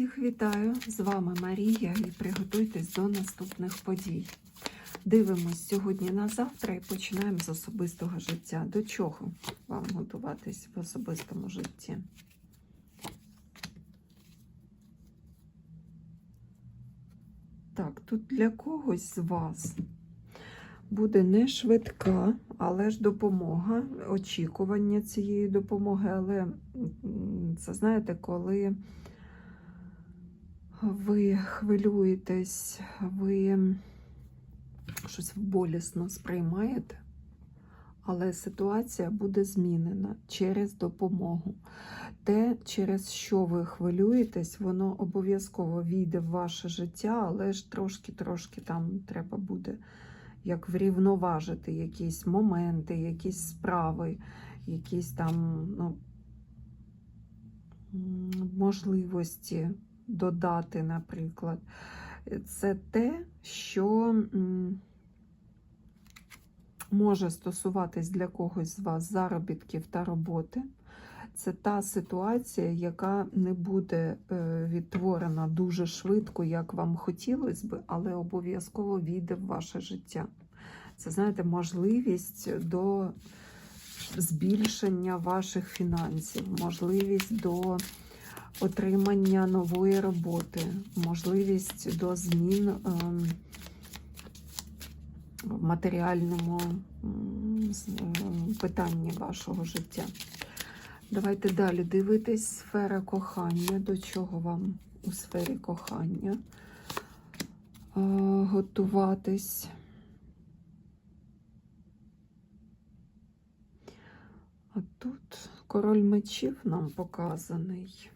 Всіх вітаю! З вами Марія і приготуйтесь до наступних подій. Дивимось сьогодні на завтра і починаємо з особистого життя. До чого вам готуватись в особистому житті? Так, тут для когось з вас буде не швидка, але ж допомога, очікування цієї допомоги, але це знаєте, коли ви хвилюєтесь, ви щось болісно сприймаєте, але ситуація буде змінена через допомогу. Те, через що ви хвилюєтесь, воно обов'язково війде в ваше життя, але ж трошки-трошки там треба буде як врівноважити якісь моменти, якісь справи, якісь там ну, можливості додати, наприклад. Це те, що може стосуватись для когось з вас заробітків та роботи. Це та ситуація, яка не буде е, відтворена дуже швидко, як вам хотілося би, але обов'язково війде в ваше життя. Це, знаєте, можливість до збільшення ваших фінансів, можливість до отримання нової роботи, можливість до змін ем, в матеріальному ем, питанні вашого життя. Давайте далі дивитись сфера кохання. До чого вам у сфері кохання е, готуватись? А тут король мечів нам показаний.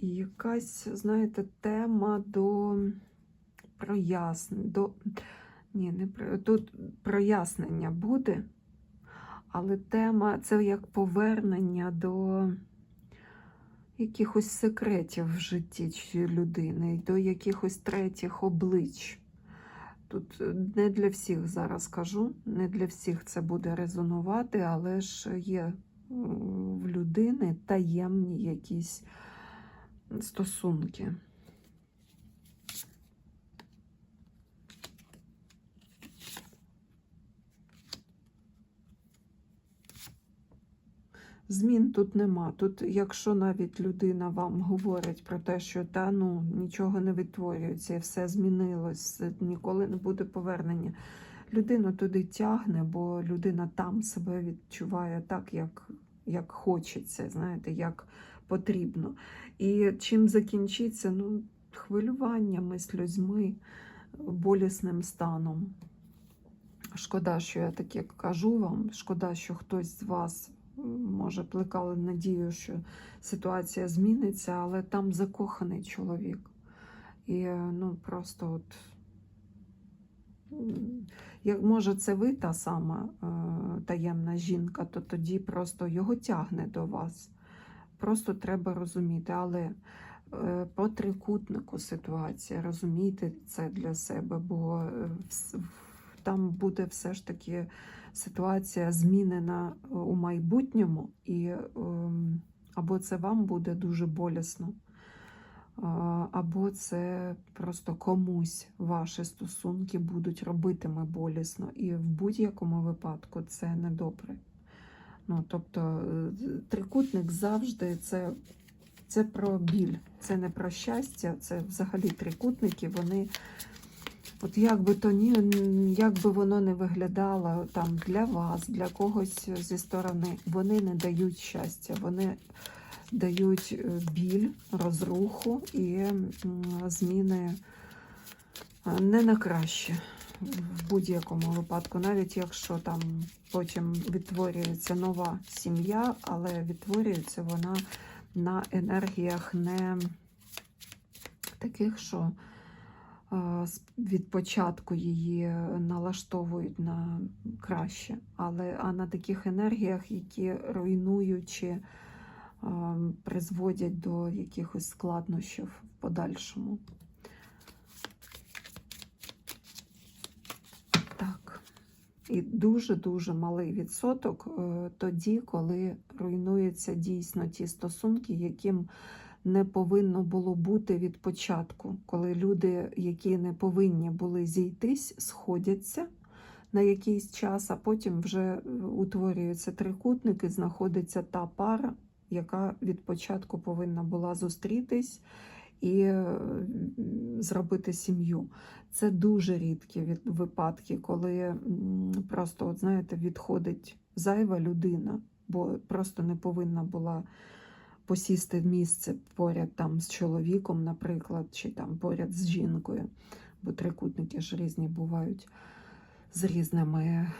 І якась, знаєте, тема до прояснення. До... Ні, не про... Тут прояснення буде, але тема це як повернення до якихось секретів в житті людини, до якихось третіх облич. Тут е, не для всіх зараз кажу, не для всіх це буде резонувати, але ж є е, в людини таємні якісь стосунки. Змін тут нема. Тут, якщо навіть людина вам говорить про те, що та ну нічого не відтворюється, все змінилось, ніколи не буде повернення. Людину туди тягне, бо людина там себе відчуває так, як, як хочеться, знаєте, як потрібно. І чим закінчиться, ну, хвилюваннями, сльозьми, болісним станом. Шкода, що я таке кажу вам. Шкода, що хтось з вас може плекали надію, що ситуація зміниться, але там закоханий чоловік. І ну просто от. Як може це ви та сама е, таємна жінка, то тоді просто його тягне до вас. Просто треба розуміти, але е, по трикутнику ситуація, розумійте це для себе, бо е, там буде все ж таки ситуація змінена е, у майбутньому, і ем, або це вам буде дуже болісно, або це просто комусь ваші стосунки будуть робитиме болісно. І в будь-якому випадку це недобре. Ну, тобто е, трикутник завжди це, це про біль, це не про щастя, це взагалі трикутники, вони. От як би то ні, як би воно не виглядало там для вас, для когось зі сторони, вони не дають щастя, вони дають е, біль, розруху і зміни е, не на краще в будь-якому випадку, навіть якщо там потім відтворюється нова сім'я, але відтворюється вона на енергіях не таких, що е, від початку її налаштовують на краще, але а на таких енергіях, які руйнуючи, е, призводять до якихось складнощів в подальшому. Так. І дуже-дуже малий відсоток е, тоді, коли руйнуються дійсно ті стосунки, яким не повинно було бути від початку, коли люди, які не повинні були зійтись, сходяться на якийсь час, а потім вже е, утворюються трикутники, знаходиться та пара, яка від початку повинна була зустрітись і е, зробити сім'ю. Це дуже рідкі випадки, коли просто, от знаєте, відходить зайва людина, бо просто не повинна була посісти в місце поряд там з чоловіком, наприклад, чи там поряд з жінкою, бо трикутники ж різні бувають з різними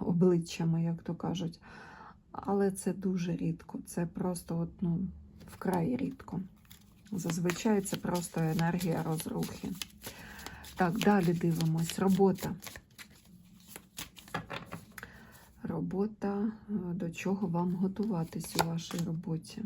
обличчями, як то кажуть. Але це дуже рідко. Це просто от, ну, вкрай рідко. Зазвичай це просто енергія розрухи. Так, далі дивимось. Робота. Робота, е, до чого вам готуватись у вашій роботі.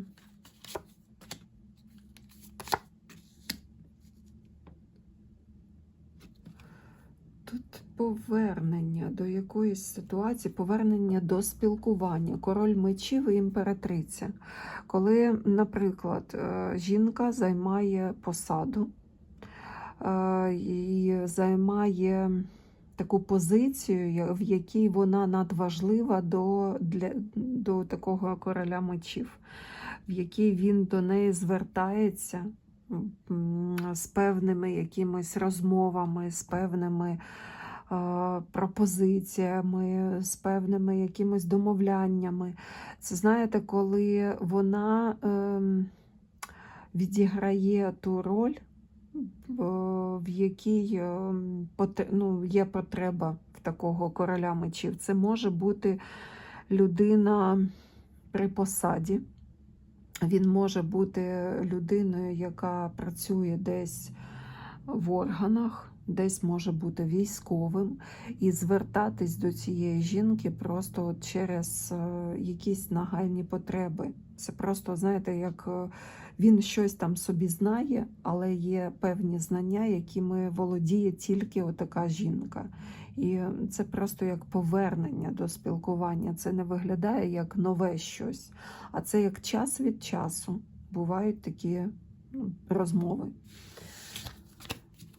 Тут повернення до якоїсь ситуації, повернення до спілкування, король мечів і імператриця. Коли, наприклад, е, жінка займає посаду е, і займає таку позицію, в якій вона надважлива до, для, до такого короля мечів, в якій він до неї звертається з певними якимись розмовами, з певними пропозиціями, з певними якимись домовляннями. Це знаєте, коли вона ем, відіграє ту роль, в- якій ем, ну, є потреба в такого короля мечів. Це може бути людина при посаді. Він може бути людиною, яка працює десь в органах, десь може бути військовим, і звертатись до цієї жінки просто через е, якісь нагальні потреби. Це просто, знаєте, як е, він щось там собі знає, але є певні знання, якими володіє тільки отака жінка. І це просто як повернення до спілкування. Це не виглядає як нове щось, а це як час від часу бувають такі ну, розмови.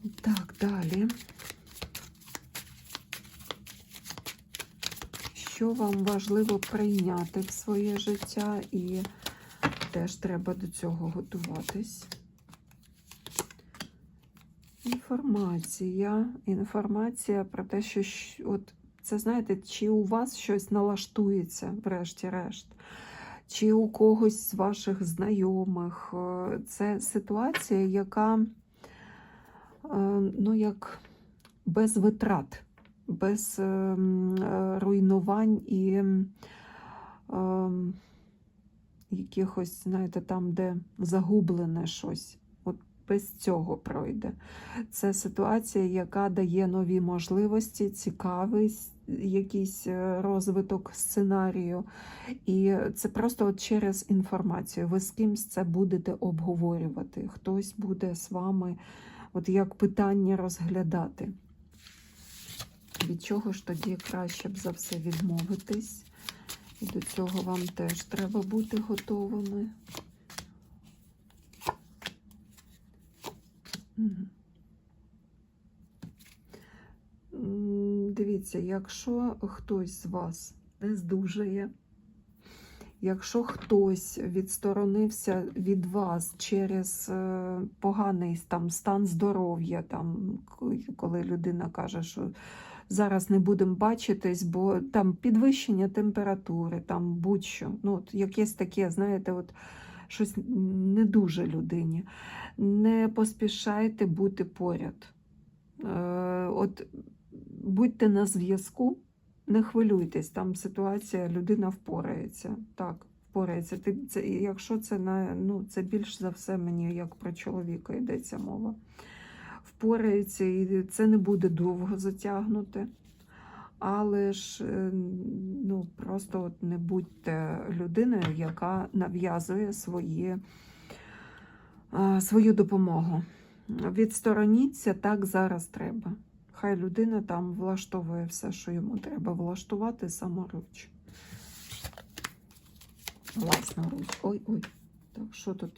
Так, далі. Що вам важливо прийняти в своє життя, і теж треба до цього готуватись. Інформація. Інформація про те, що от це знаєте, чи у вас щось налаштується, врешті-решт, чи у когось з ваших знайомих. Е, Це ситуація, яка ну, як без витрат, без ем, е, руйнувань і якихось, знаєте, там, де загублене щось. Без цього пройде. Це ситуація, яка дає нові можливості, цікавість, якийсь е, розвиток сценарію. І це просто от через інформацію. Ви з кимсь це будете обговорювати. Хтось буде з вами от як питання розглядати. Від чого ж тоді краще б за все відмовитись? І до цього вам теж треба бути готовими. Дивіться, якщо хтось з вас не здужає, якщо хтось відсторонився від вас через е, поганий там, стан здоров'я, там, коли людина каже, що зараз не будемо бачитись, бо там підвищення температури, там будь-що. Ну, от якесь таке, знаєте, от щось не дуже людині. Не поспішайте бути поряд. Е, от будьте на зв'язку, не хвилюйтесь, там ситуація, людина впорається. Так, впорається. Ти, це, якщо це на, ну, це більш за все мені як про чоловіка йдеться мова. Впорається, і це не буде довго затягнути. Але ж е, ну, просто от не будьте людиною, яка нав'язує свої, свою допомогу. Відстороніться так зараз треба. Хай людина там влаштовує все, що йому треба влаштувати саморуч. Власноруч. Ой-ой. Так, що тут?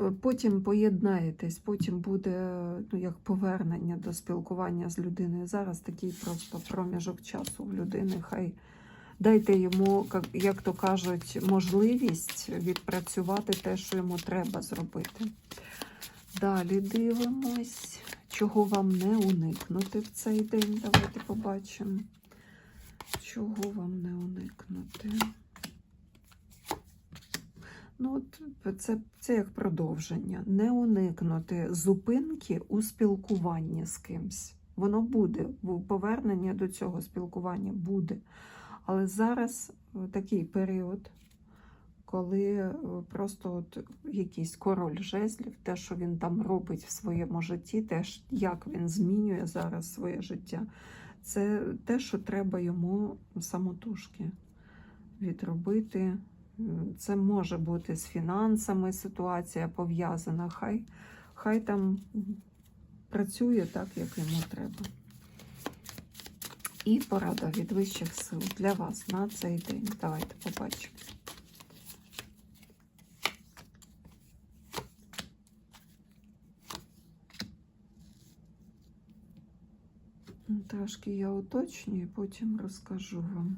е, потім поєднаєтесь, потім буде ну, як повернення до спілкування з людиною. Зараз такий просто проміжок часу в людини. Хай дайте йому, як- як то кажуть, можливість відпрацювати те, що йому треба зробити. Далі дивимось, чого вам не уникнути в цей день. Давайте побачимо. Чого вам не уникнути? Ну, от це, це як продовження. Не уникнути зупинки у спілкуванні з кимсь. Воно буде, повернення до цього спілкування буде. Але зараз е, такий період, коли е, просто от якийсь король жезлів, те, що він там робить в своєму житті, те, як він змінює зараз своє життя, це те, що треба йому самотужки відробити. Це може бути з фінансами ситуація пов'язана. Хай, хай там працює так, як йому треба. І порада від вищих сил для вас на цей день. Давайте побачимо. Трошки я уточнюю, потім розкажу вам.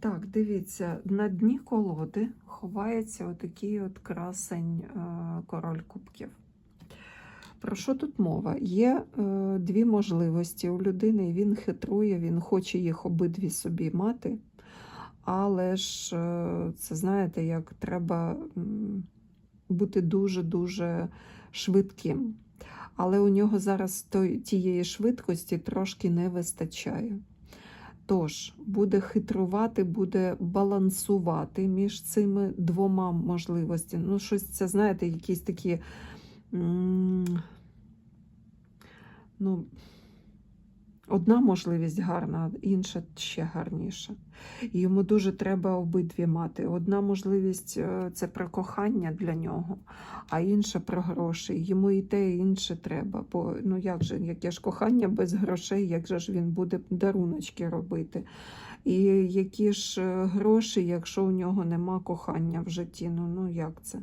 Так, дивіться, на дні колоди ховається отакий от красень е, король кубків. Про що тут мова? Є е, дві можливості у людини, він хитрує, він хоче їх обидві собі мати. Але ж е, це знаєте, як треба бути дуже-дуже швидким. Але у нього зараз той, тієї швидкості трошки не вистачає. Тож, буде хитрувати, буде балансувати між цими двома можливостями. Ну, щось це, знаєте, якісь такі. Ну, одна можливість гарна, інша ще гарніша. І йому дуже треба обидві мати. Одна можливість е, це про кохання для нього, а інша про гроші. Йому і те, і інше треба. Бо ну як же, яке ж кохання без грошей, як же ж він буде даруночки робити? І які ж е, гроші, якщо у нього нема кохання в житті? Ну, ну як це?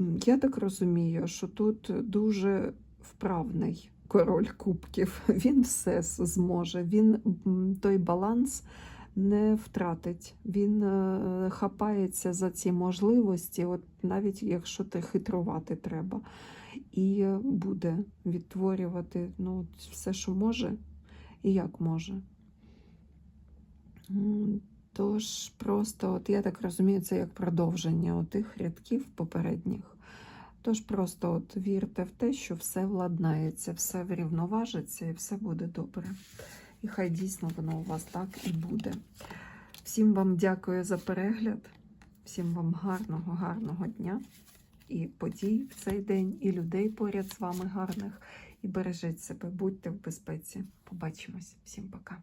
Е, я так розумію, що тут дуже вправний король кубків. Він все зможе. Він той баланс не втратить. Він е, хапається за ці можливості, от навіть якщо ти хитрувати треба, і буде відтворювати ну, все, що може, і як може. Тож просто, от я так розумію, це як продовження тих рядків попередніх. Тож просто от вірте в те, що все владнається, все врівноважиться і все буде добре. І хай дійсно воно у вас так і буде. Всім вам дякую за перегляд, всім вам гарного, гарного дня і подій в цей день, і людей поряд з вами гарних. І бережіть себе, будьте в безпеці. Побачимось. Всім пока.